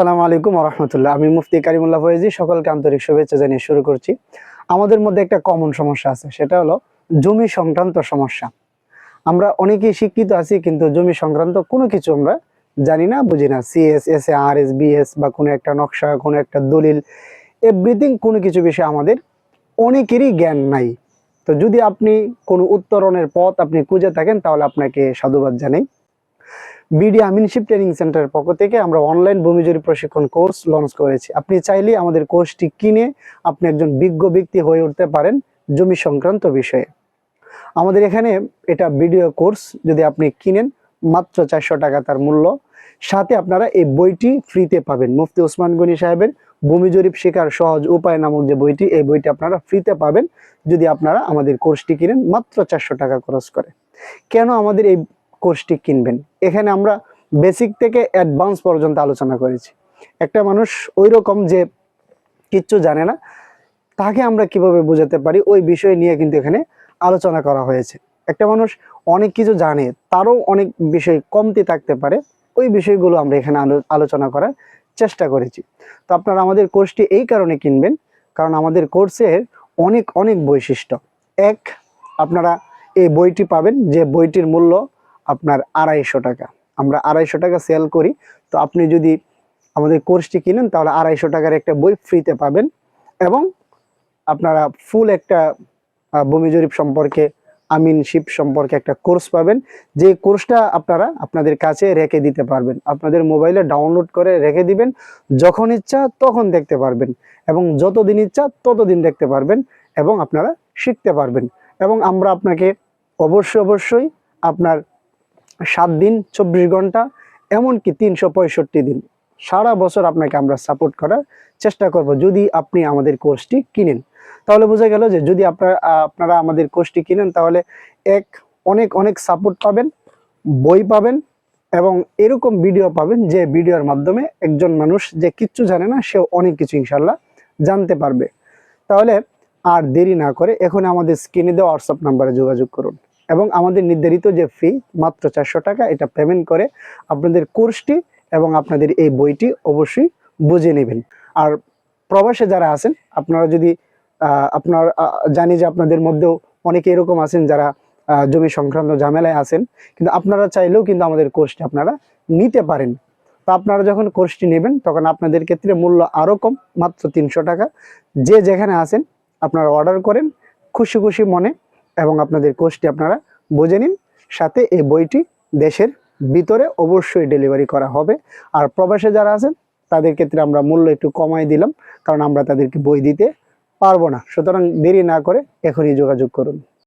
আসসালামু আলাইকুম রহমতুল্লাহ আমি মুফতি কারিমুল্লাহ ফয়েজি, সকলকে আন্তরিক শুভেচ্ছা জানিয়ে শুরু করছি। আমাদের মধ্যে একটা কমন সমস্যা আছে, সেটা হলো জমি সংক্রান্ত সমস্যা। আমরা অনেকেই শিক্ষিত আছি, কিন্তু জমি সংক্রান্ত কোনো কিছু আমরা জানি না, বুঝি না। CS S A R S BS বা কোনো একটা নকশা, কোনো একটা দলিল এভরিথিং কোনো কিছু বিষয়ে আমাদের অনেকেরই জ্ঞান নাই। তো যদি আপনি কোনো উত্তরণের পথ আপনি খুঁজে থাকেন, তাহলে আপনাকে সাধুবাদ জানাই। বিডি আমিনশিপ ট্রেনিং সেন্টারের পক্ষ থেকে আমরা অনলাইন ভূমিজরি প্রশিক্ষণ কোর্স লঞ্চ করেছি। আপনি চাইলে আমাদের কোর্সটি কিনে আপনি একজন বিজ্ঞ ব্যক্তি হয়ে উঠতে পারেন জমি সংক্রান্ত বিষয়ে। আমাদের এখানে এটা ভিডিও কোর্স যদি আপনি কিনেন, মাত্র চারশো টাকা তার মূল্য। সাথে আপনারা এই বইটি ফ্রিতে পাবেন। মুফতি ওসমান গনি সাহেবের ভূমি জরিপ শেখার সহজ উপায় নামক যে বইটি, এই বইটি আপনারা ফ্রিতে পাবেন যদি আপনারা আমাদের কোর্সটি কিনেন, মাত্র চারশো টাকা খরচ করে। কেন আমাদের এই কোর্সটি কিনবেন। এখানে আমরা বেসিক থেকে অ্যাডভান্স পর্যন্ত আলোচনা করেছি। একটা মানুষ ওই রকম যে কিচ্ছু জানে না, তাকে আমরা কীভাবে বোঝাতে পারি ওই বিষয় নিয়ে কিন্তু এখানে আলোচনা করা হয়েছে। একটা মানুষ অনেক কিছু জানে, তারও অনেক বিষয় কমতি থাকতে পারে, ওই বিষয়গুলো আমরা এখানে আলো- আলোচনা করার চেষ্টা করেছি। তো আপনারা আমাদের কোর্সটি এই কারণে কিনবেন, কারণ আমাদের কোর্সের অনেক অনেক বৈশিষ্ট্য। এক, আপনারা এই বইটি পাবেন, যে বইটির মূল্য আপনার আড়াইশো টাকা। আমরা আড়াইশো টাকা সেল করি, তো আপনি যদি আমাদের কোর্সটি কিনেন, তাহলে আড়াইশো টাকার একটা বই ফ্রিতে পাবেন এবং আপনারা ফুল একটা ভূমি জরিপ সম্পর্কে আমিনশিপ সম্পর্কে একটা কোর্স পাবেন। যে কোর্সটা আপনারা আপনাদের কাছে রেখে দিতে পারবেন। আপনাদের মোবাইলে ডাউনলোড করে রেখে দিবেন, যখন ইচ্ছা তখন দেখতে পারবেন এবং যতদিন ইচ্ছা ততদিন দেখতে পারবেন এবং আপনারা শিখতে পারবেন। এবং আমরা আপনাকে অবশ্যই অবশ্যই আপনার সাত দিন, চব্বিশ ঘণ্টা, এমনকি তিনশো পঁয়ষট্টি দিন। সারা বছর আপনাকে আমরা সাপোর্ট করার চেষ্টা করব যদি আপনি আমাদের কোর্সটি কিনেন। তাহলে বোঝা গেল যে যদি আপনারা আপনারা আমাদের কোর্সটি কিনেন, তাহলে এক, অনেক অনেক সাপোর্ট পাবেন, বই পাবেন এবং এরকম ভিডিও পাবেন যে ভিডিওর মাধ্যমে একজন মানুষ যে কিচ্ছু জানে না, সেও অনেক কিছু ইনশাল্লাহ জানতে পারবে। তাহলে আর দেরি না করে এখন আমাদের স্ক্রিনে দেওয়া হোয়াটসঅ্যাপ নাম্বারে যোগাযোগ করুন। এবং আমাদের নির্ধারিত যে ফি মাত্র চারশো টাকা, এটা পেমেন্ট করে আপনাদের কোর্সটি এবং আপনাদের এই বইটি অবশ্যই বুঝে নেবেন। আর প্রবাসে যারা আছেন, আপনারা যদি আপনার জানি যে আপনাদের মধ্যেও অনেকে এরকম আছেন যারা জমি সংক্রান্ত ঝামেলায় আছেন, কিন্তু আপনারা চাইলেও কিন্তু আমাদের কোর্সটি আপনারা নিতে পারেন। তো আপনারা যখন কোর্সটি নেবেন, তখন আপনাদের ক্ষেত্রে মূল্য আরও কম, মাত্র তিনশো টাকা। যে যেখানে আছেন, আপনারা অর্ডার করেন, খুশি খুশি মনে এবং আপনাদের কোর্সটি আপনারা বুঝে নিন। সাথে এই বইটি দেশের ভিতরে অবশ্যই ডেলিভারি করা হবে। আর প্রবাসে যারা আছেন, তাদের ক্ষেত্রে আমরা মূল্য একটু কমাই দিলাম, কারণ আমরা তাদেরকে বই দিতে পারব না। সুতরাং দেরি না করে এখনই যোগাযোগ করুন।